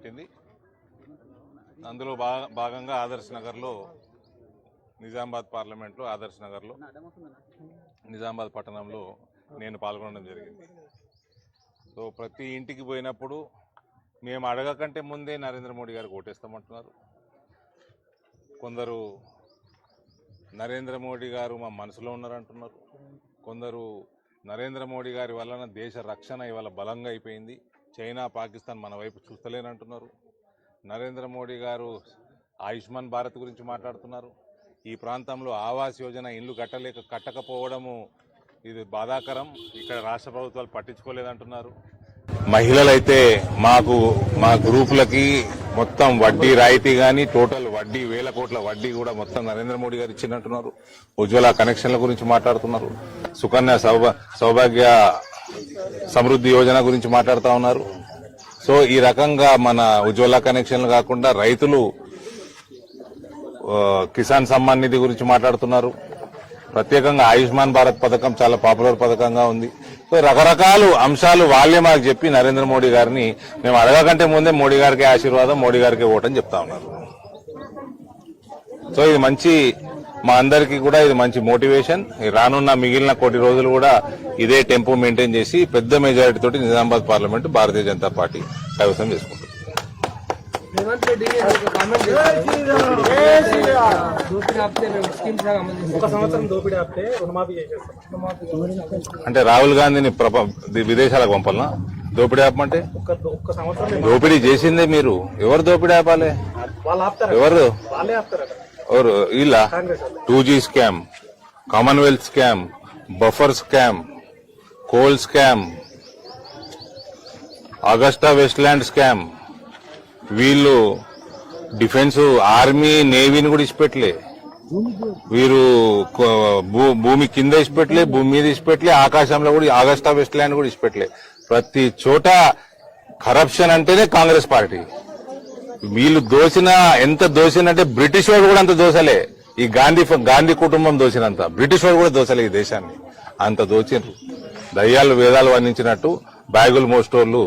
పెట్టింది. అందులో భాగంగా ఆదర్శ్ నగర్లో నిజామాబాద్ పార్లమెంట్లో ఆదర్శ్ నగర్లో నిజామాబాద్ పట్టణంలో నేను పాల్గొనడం జరిగింది. సో ప్రతి ఇంటికి పోయినప్పుడు మేము అడగకంటే ముందే నరేంద్ర మోడీ గారికి ఓటేస్తామంటున్నారు. కొందరు నరేంద్ర మోడీ గారు మా మనసులో ఉన్నారంటున్నారు. కొందరు నరేంద్ర మోడీ గారి వలన దేశ రక్షణ ఇవాళ బలంగా అయిపోయింది. చైనా పాకిస్తాన్ మన వైపు చూస్తలేనంటున్నారు. నరేంద్ర మోడీ గారు ఆయుష్మాన్ భారత్ గురించి మాట్లాడుతున్నారు. ఈ ప్రాంతంలో ఆవాస్ యోజన ఇల్లు కట్టలేక కట్టకపోవడము ఇది బాధాకరం. ఇక్కడ రాష్ట్ర ప్రభుత్వాలు పట్టించుకోలేదంటున్నారు. మహిళలైతే మాకు మా గ్రూపులకి మొత్తం వడ్డీ రాయితీ కానీ టోటల్ వడ్డీ వేల కోట్ల వడ్డీ కూడా మొత్తం నరేంద్ర మోడీ గారు ఇచ్చినట్టున్నారు. ఉజ్వల కనెక్షన్ల గురించి మాట్లాడుతున్నారు. సుకన్య సౌభా సౌభాగ్య సమృద్ధి యోజన గురించి మాట్లాడుతూ ఉన్నారు. సో ఈ రకంగా మన ఉజ్వల కనెక్షన్లు కాకుండా రైతులు కిసాన్ సమ్మాన్ నిధి గురించి మాట్లాడుతున్నారు. ప్రత్యేకంగా ఆయుష్మాన్ భారత్ పథకం చాలా పాపులర్ పథకంగా ఉంది. సో రకరకాల అంశాలు వాళ్ళే మాకు చెప్పి నరేంద్ర మోడీ గారిని మేము అడగకంటే ముందే మోడీ గారికి ఆశీర్వాదం మోడీ గారికి ఓటని చెప్తా ఉన్నారు. సో ఇది మంచి మా అందరికీ కూడా ఇది మంచి మోటివేషన్. రానున్న మిగిలిన కోటి రోజులు కూడా ఇదే టెంపో మెయింటైన్ చేసి పెద్ద మెజారిటీ తోటి నిజామాబాద్ పార్లమెంట్ భారతీయ జనతా పార్టీ కైవసం చేసుకుంటుంది. అంటే రాహుల్ గాంధీని విదేశాలకు పంపాలనా? దోపిడీ ఆపమంటే? దోపిడీ చేసిందే మీరు. ఎవరు దోపిడీ ఆపాలి? వాళ్ళు ఆపుతారు. ఎవరు? వీళ్ళ కాంగ్రెస్ వాళ్ళు two G scam Commonwealth scam Bofors scam coal scam Agusta Westland scam వీళ్ళు డిఫెన్స్ ఆర్మీ నేవీని కూడా ఇచ్చిపెట్టలే వీరు భూమి కింద ఇచ్చిపెట్టలే భూమి మీద ఇచ్చిపెట్టలే ఆకాశంలో కూడా ఆగస్టా వెస్ట్లాండ్ కూడా ఇచ్చిపెట్టలే ప్రతి చోట కరప్షన్ అంటేనే కాంగ్రెస్ పార్టీ వీళ్ళు దోసిన ఎంత దోసినంటే బ్రిటిష్ వాడు కూడా అంత దోసలే. ఈ గాంధీ గాంధీ కుటుంబం దోసినంత. బ్రిటిష్ వాడు కూడా దోసలే ఈ దేశాన్ని. అంత దోచిండ్రు. దయ్యాలు వేదాలు వర్ణించినట్టు బ్యాగులు మోస్టోర్లు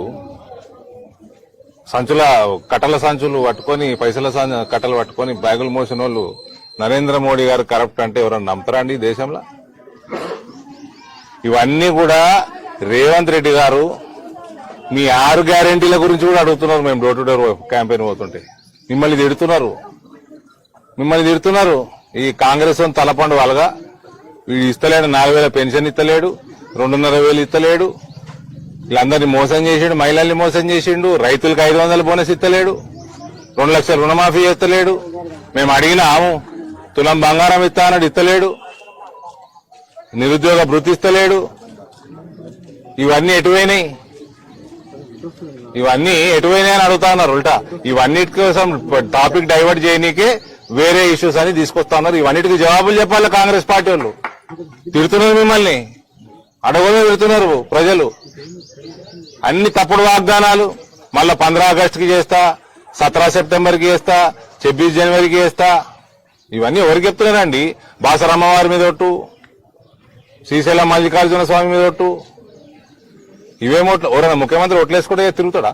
సంచుల కట్టల సంచులు పట్టుకొని పైసల కట్టలు పట్టుకొని బ్యాగులు మోసిన వాళ్ళు నరేంద్ర మోడీ గారు కరప్ట్ అంటే ఎవరైనా నమ్ముతారా అండి ఈ దేశంలో? ఇవన్నీ కూడా రేవంత్ రెడ్డి గారు మీ ఆరు గ్యారెంటీల గురించి కూడా అడుగుతున్నారు మేము డోర్ టు డోర్ క్యాంపెయిన్ పోతుంటే. మిమ్మల్ని తిడుతున్నారు. మిమ్మల్ని తిడుతున్నారు. ఈ కాంగ్రెస్ తలపండు వాళ్ళగా. వీడు ఇస్తలేడు నాలుగు వేల పెన్షన్ ఇస్తలేడు రెండున్నర వేలు ఇస్తలేడు. వీళ్ళందరినీ మోసం చేసిండు మహిళల్ని మోసం చేసిండు రైతులకు ఐదు వందల బోనస్ ఇస్తలేడు రెండు లక్షల రుణమాఫీ చేస్తలేడు. మేము అడిగినాము తులం బంగారం ఇస్తా అన్నాడు ఇస్తలేడు. నిరుద్యోగ భృతి ఇస్తలేడు. ఇవన్నీ ఎటువైనాయి? ఇవన్నీ ఎటువైనా అని అడుగుతా ఉన్నారు ఉల్టా. ఇవన్నిటి కోసం టాపిక్ డైవర్ట్ చేయనీకే వేరే ఇష్యూస్ అని తీసుకొస్తా ఉన్నారు. ఇవన్నిటికి జవాబులు చెప్పాలి కాంగ్రెస్ పార్టీ వాళ్ళు. తిడుతున్నారు మిమ్మల్ని. అడగమే తిడుతున్నారు ప్రజలు. అన్ని తప్పుడు వాగ్దానాలు మళ్ళా పంద్రా ఆగస్టుకి చేస్తా సతరా సెప్టెంబర్కి చేస్తా ఛబ్బీస్ జనవరికి చేస్తా. ఇవన్నీ ఎవరికి చెప్తున్నారండి? బాసరమ్మవారి మీద ఒట్టు శ్రీశైలం మల్లికార్జున స్వామి మీద ఒట్టు. ఇవేమో ఎవరైనా ముఖ్యమంత్రి ఒట్లేసుకుంటే తిరుగుతాడా?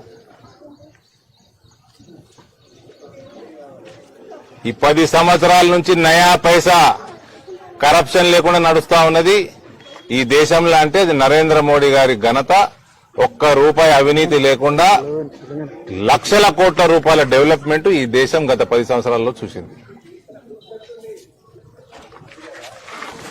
ఈ పది సంవత్సరాల నుంచి నయా పైసా కరప్షన్ లేకుండా నడుస్తా ఉన్నది. ఈ దేశంలో అంటే అది నరేంద్ర మోడీ గారి ఘనత. ఒక్క రూపాయి అవినీతి లేకుండా లక్షల కోట్ల రూపాయల డెవలప్మెంట్ ఈ దేశం గత పది సంవత్సరాల్లో చూసింది.